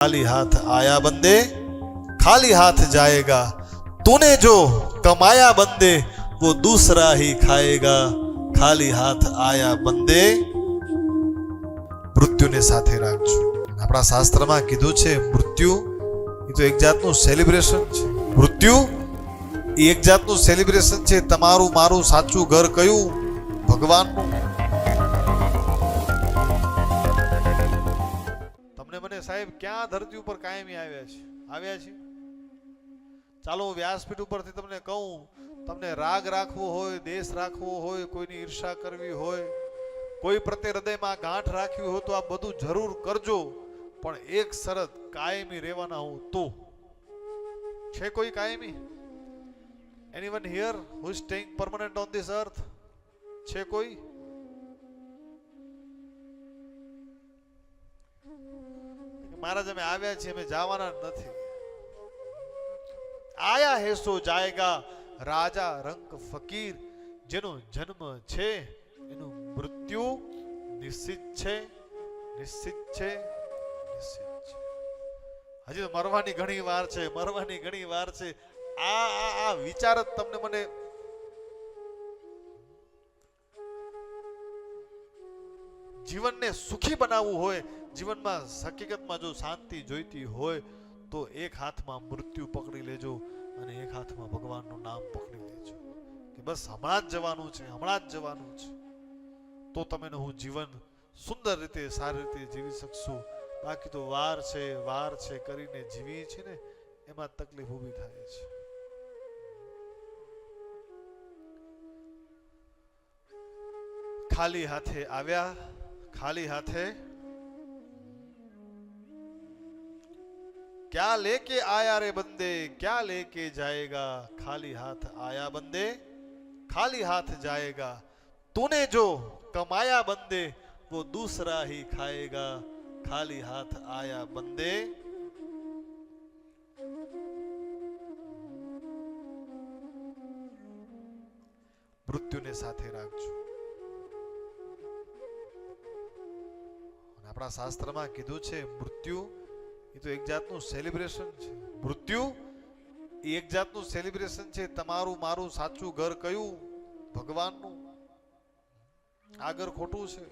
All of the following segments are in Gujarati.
खाली हाथ आया बंदे खाली हाथ जाएगा तूने जो कमाया बंदे वो दूसरा ही खाएगा ખાલી હાથ આયા બંદે મૃત્યુને સાથે રાખજો આપણા શાસ્ત્રમાં કીધું છે મૃત્યુ એ તો એક જાતનું સેલિબ્રેશન છે મૃત્યુ એ એક જાતનું સેલિબ્રેશન છે તમારું મારું સાચું ઘર કયું ભગવાનનું સાહેબ, ક્યાં ધરતી ઉપર કાયમી આવ્યા છે? આવ્યા છે? ચાલો હું વ્યાસપીઠ ઉપરથી તમને કહું, તમને રાગ રાખવો હોય, દેશ રાખવો હોય, કોઈની ઈર્ષા કરવી હોય, કોઈ પ્રત્યે હૃદયમાં ગાંઠ રાખવી હોય તો આ બધું જરૂર કરજો, પણ એક શરત, કાયમી રહેવાના હું તો. છે કોઈ કાયમી? Anyone here who staying permanent on this earth છે કોઈ? મહારાજ, અમે આવ્યા છીએ, અમે જવાના નથી. આયા હેસો જાયગા રાજા રંક ફકીર, જેનો જન્મ છે, એનું મૃત્યુ નિશ્ચિત છે નિશ્ચિત છે નિશ્ચિત છે. હજી તો મરવાની ઘણી વાર છે, મરવાની ઘણી વાર છે. આ આ વિચાર જ તમને મને જીવનને સુખી બનાવવું હોય, જીવનમાં હકીકતમાં જો શાંતિ જોઈતી હોય, તો એક હાથમાં મૃત્યુ પકડી લેજો અને એક હાથમાં ભગવાનનું નામ પકડી લેજો. કે બસ હમણાં જ જવાનું છે, હમણાં જ જવાનું છે. તો તમે હું જીવન સુંદર રીતે, સારી રીતે જીવી શકશું. બાકી તો વાર છે વાર છે કરીને જીવીએ છીએ ને, એમાં તકલીફ ઊભી થાય છે. ખાલી હાથે આવ્યા ખાલી હાથે क्या लेके आया रे बंदे क्या लेके जाएगा खाली हाथ आया बंदे खाली हाथ जाएगा तूने जो कमाया बंदे वो दूसरा ही खाएगा खाली हाथ आया बंदे મૃત્યુને સાથે રાખજો આપણા શાસ્ત્રમાં કીધું છે, મૃત્યુ એ તો એક જાતનું સેલિબ્રેશન છે. મૃત્યુ એ એક જાતનું સેલિબ્રેશન છે, તમારું મારું સાચું ઘર કયું? ભગવાનનું. આગળ ખોટું છે.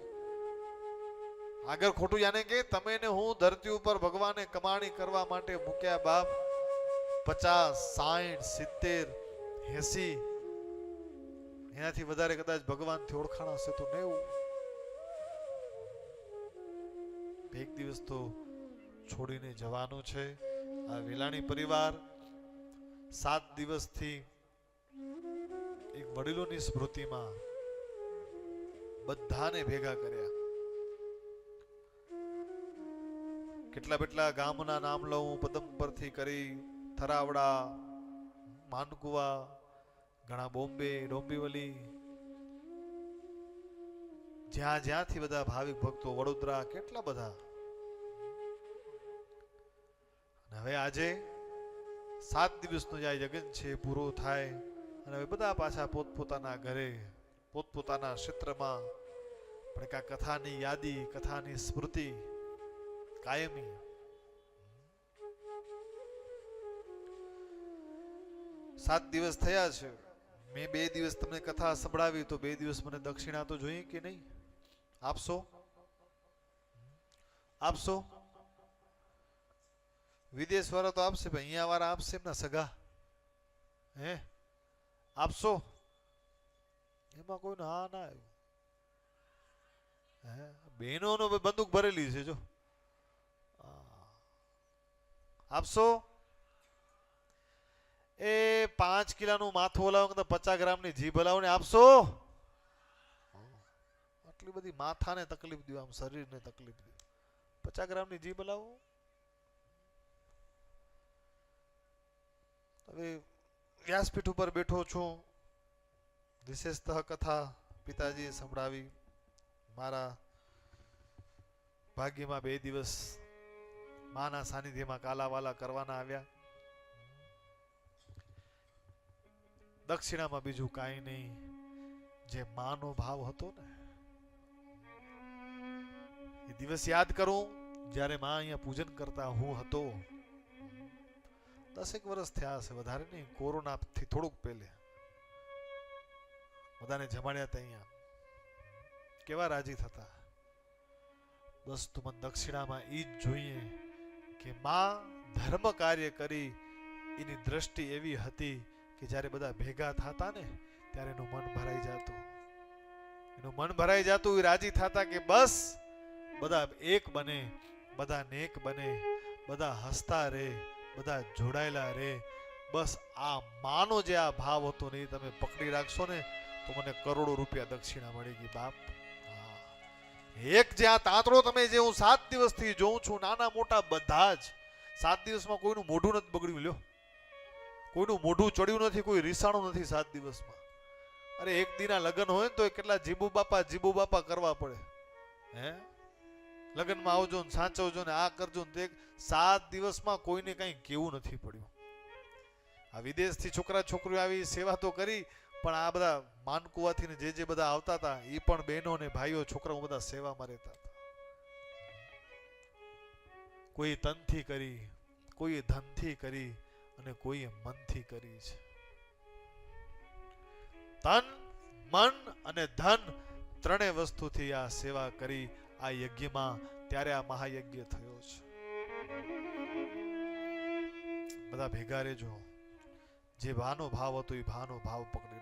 આગળ ખોટું યાને કે તમે ને હું ધરતી ઉપર ભગવાને કમાણી કરવા માટે મૂક્યા બાપ પચાસ સાઠ સિત્તેર, એસી. એનાથી વધારે કદાચ ભગવાનથી ઓળખાણ હશે તો નેવું. એક દિવસ તો છોડીને જવાનું છે. આ વેલાણી પરિવાર સાત દિવસથી એક વડીલોની સ્મૃતિમાં બધાને ભેગા કર્યા. કેટલા કેટલા ગામના નામ લઉં, પદમ પરથી કરી થરાવડા માનકુવા ઘણા બોમ્બે, ડોંબીવલી જ્યાં જ્યાંથી બધા ભાવિક ભક્તો વડોદરા, કેટલા બધા? હવે આજે સાત દિવસનો જે આ યજ્ઞ છે પૂરો થાય. અને હવે બધા પાછા પોતપોતાના ઘરે, પોતપોતાના ક્ષેત્રમાં. પણ આ કથાની યાદી, કથાની સ્મૃતિ કાયમી. સાત દિવસ થયા છે. મેં બે દિવસ તમને કથા સંભળાવી, તો બે દિવસ મને દક્ષિણા તો જોઈએ કે નહીં? આપશો આપશો વિદેશ વાળા તો આપશે પણ અહીંયા વાળા આપશે એમના સગા હે આપશો એમાં કોઈને હા ના આવ્યું હે બહેનોનો બંદૂક ભરેલી છે જો આપશો એ પાંચ કિલાનું માથું હલાવો પચાસ ગ્રામની જીભ હલાવો ને આપશો આટલી બધી માથાને તકલીફ દો, આમ શરીરને તકલીફ દો. પચાસ ગ્રામની જીભ લાવો. હવે વ્યાસપીઠ ઉપર બેઠો છું. વિશેષતઃ કથા પિતાજીએ સંભળાવી. મારા ભાગ્યમાં બે દિવસ માના સાનિધ્યમાં કાલાવાલા કરવાના આવ્યા. દક્ષિણામાં બીજું કાંઈ નહીં. જે માનો ભાવ હતો ને એ દિવસ યાદ કરું, જ્યારે માં અહીંયા પૂજન કરતા હું હતો. દસેક વર્ષ થયા હશે વધારે નહીં, કોરોનાથી થોડુંક પહેલે. બધાને જમાડ્યા હતા અહીંયા. કેવા રાજી થતા. બસ તું દક્ષિણામાં એ જ જોઈએ કે માં ધર્મ કાર્ય કરી, એની દ્રષ્ટિ એવી હતી કે જ્યારે બધા ભેગા થતા ને, ત્યારે એનું મન ભરાઈ જતું. એનું મન ભરાઈ જતું, એ રાજી થતા કે બસ બધા એક બને, બધા નેક બને, બધા હસતા રહે બધા જોડાયેલા રહે બસ આ માનો જે આ ભાવ હતો ને એ તમે પકડી રાખશો ને, તો મને કરોડો રૂપિયા દક્ષિણા મળી ગઈ, બાપ. એક જે આ તાંતરો તમે જે હું સાત દિવસથી જોઉં છું, નાના મોટા બધા જ સાત દિવસમાં કોઈનું મોઢું નથી બગડ્યું, લ્યો. કોઈનું મોઢું ચડ્યું નથી, કોઈ રીસાણું નથી સાત દિવસમાં. અરે એક દીના લગ્ન હોય ને તો કેટલા જીબુ બાપા જીબુ બાપા કરવા પડે. હે? લગ્નમાં આવજો ને સાચવજો ને આ કરજો ને સાત દિવસમાં કોઈને કંઈ કેવું નથી પડ્યું. આ વિદેશથી છોકરા છોકરીઓ આવી સેવા તો કરી, પણ આ બધા માનકુવાથી જે જે બધા આવતા હતા, એ પણ બહેનો ને ભાઈઓ છોકરાઓ બધા સેવામાં રહેતા હતા. કોઈ તનથી કરી, કોઈ ધનથી કરી અને કોઈએ મનથી કરી છે. તન, મન અને ધન ત્રણેય વસ્તુથી આ સેવા કરી આ યજ્ઞમાં ત્યારે આ મહાયજ્ઞ થયો છે. બધા ભેગા રહેજો. જે ભાનો ભાવ હતો એ ભાનો ભાવ પકડી